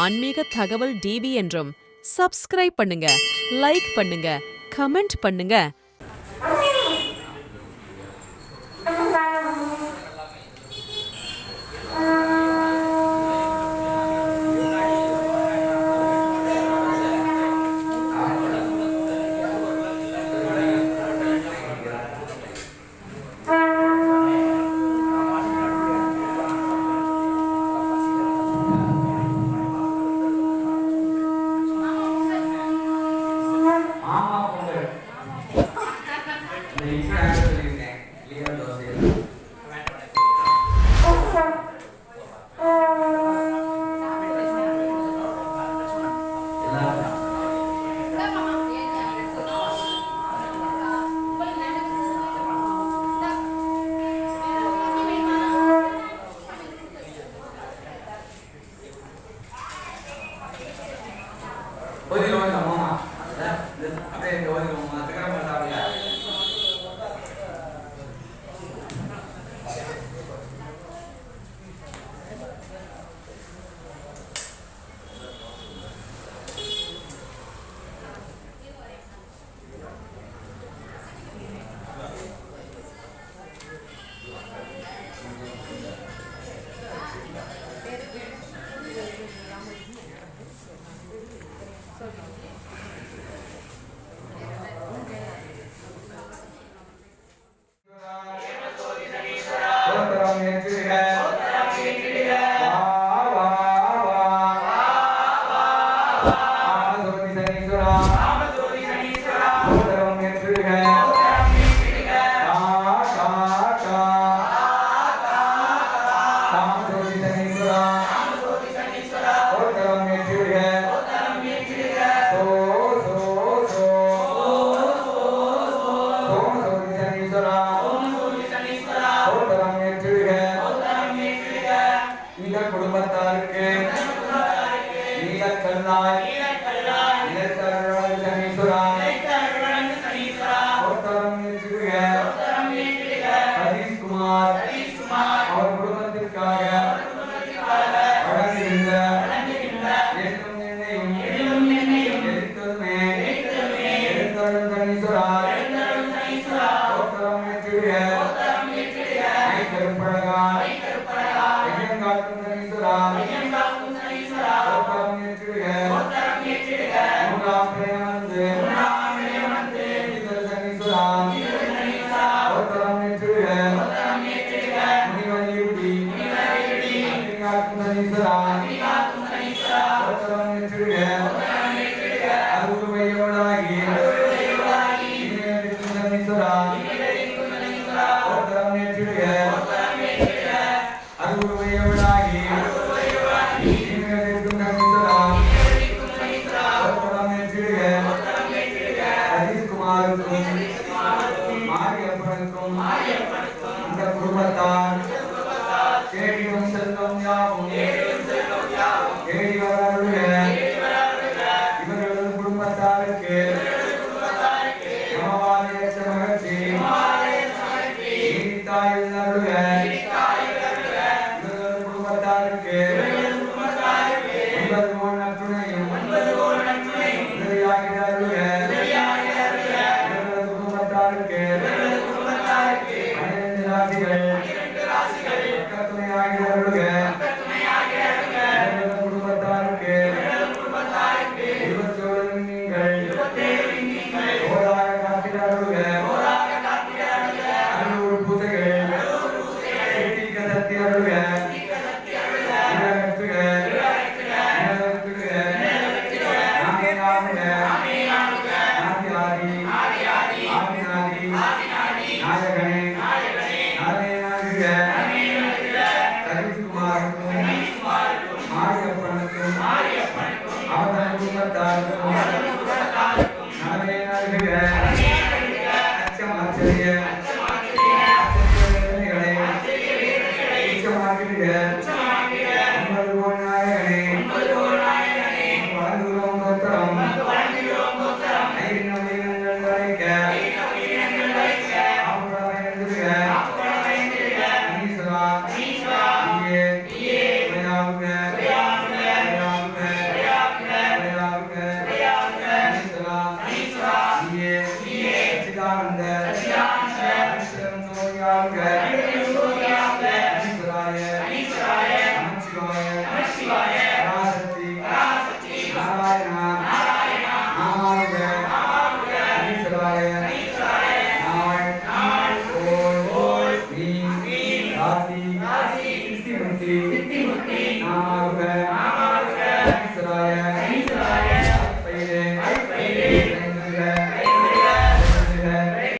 ஆன்மீக தகவல் டிவி என்றும் சப்ஸ்கிரைப் பண்ணுங்க லைக் பண்ணுங்க கமெண்ட் பண்ணுங்க. ustedes que como தாமதத்தை மாரியப்பனுக்கும் அந்த குடும்பத்தார் தேடி செல்வம் யாவும் ராசிகளுக்கு பன்னிரண்டு ராசிகள். பக்கத்துணையாக அருள்க Yeah. அபிதானந்த அபிஷேகம் சோதியாங்க அனிபுராய நமச்சிவாய பராசக்தி நாராயணா நாமாருக அனிசராய நாள்